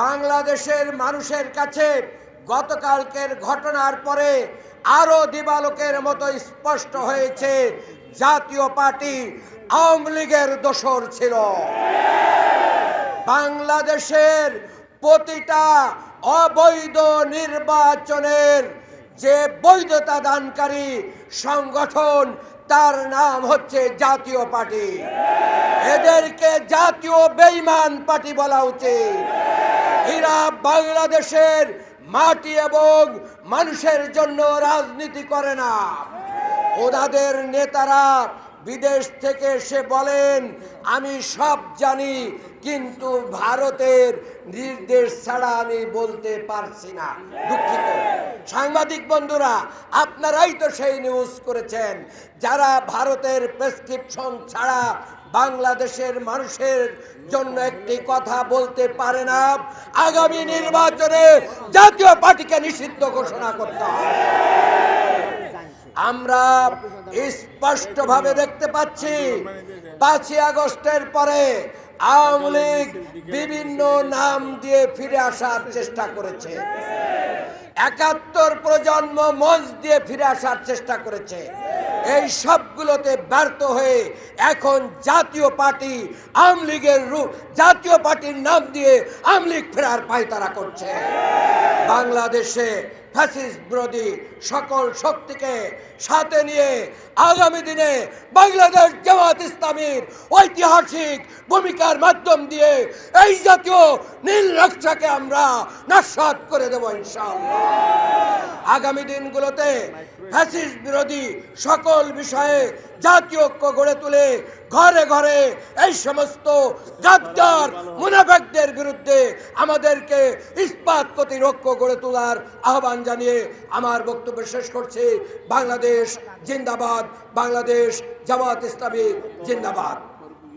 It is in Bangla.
বাংলাদেশের মানুষের কাছে গতকালকের ঘটনার পরে আরও দিবালোকের মতো স্পষ্ট হয়েছে, জাতীয় পার্টি আওয়ামী লীগের দোসর ছিল। বাংলাদেশের প্রতিটা অবৈধ নির্বাচনের যে বৈধতা দানকারী সংগঠন, তার নাম হচ্ছে জাতীয় পার্টি। এদেরকে জাতীয় বেইমান পার্টি বলা উচিত। এরা বাংলাদেশের মাটি এবং মানুষের জন্য রাজনীতি করে না। ওনাদের নেতারা বিদেশ থেকে এসে বলেন, আমি সব জানি, কিন্তু ভারতের নির্দেশ ছাড়া আমি বলতে পারছি না। দুঃখিত। সাংবাদিক বন্ধুরা, আপনারাই তো সেই নিউজ করেছেন, যারা ভারতের প্রেসক্রিপশন ছাড়া বাংলাদেশের মানুষের জন্য একটি কথা বলতে পারে না। আগামী নির্বাচনে জাতীয় পার্টিকে নিষিদ্ধ ঘোষণা করতে হবে। আমরা স্পষ্টভাবে দেখতে পাচ্ছি, পাঁচই আগস্টের পরে আওয়ামী লীগ বিভিন্ন নাম দিয়ে ফিরে আসার চেষ্টা করেছে। একাত্তর প্রজন্ম মঞ্চ দিয়ে ফিরে আসার চেষ্টা করেছে। এই সবগুলোতে ব্যর্থ হয়ে এখন জাতীয় পার্টি আওয়ামী লীগের রূপ, জাতীয় পার্টির নাম দিয়ে আওয়ামী লীগ ফেরার পায়তারা করছে। বাংলাদেশে ফ্যাসিস্ট বিরোধী সকল শক্তিকে সাথে নিয়ে আগামী দিনে বাংলাদেশ জামাত ইসলামীর ঐতিহাসিক ভূমিকার মাধ্যম দিয়ে এই জাতীয় নীল নকশাকে আমরা নস্বাত করে দেব ইনশাআল্লাহ। আগামী দিনগুলোতে ফ্যাসিস্ট বিরোধী সকল বিষয়ে জাতীয় ঐক্য গড়ে তুলে ঘরে ঘরে এই সমস্ত গাদ্দার মুনাফেকদের বিরুদ্ধে আমাদেরকে ইস্পাত প্রতিরক্ষ গড়ে তোলার আহ্বান জানিয়ে আমার বক্তব্য শেষ করছি। বাংলাদেশ জিন্দাবাদ। বাংলাদেশ জামাত ইসলামী জিন্দাবাদ।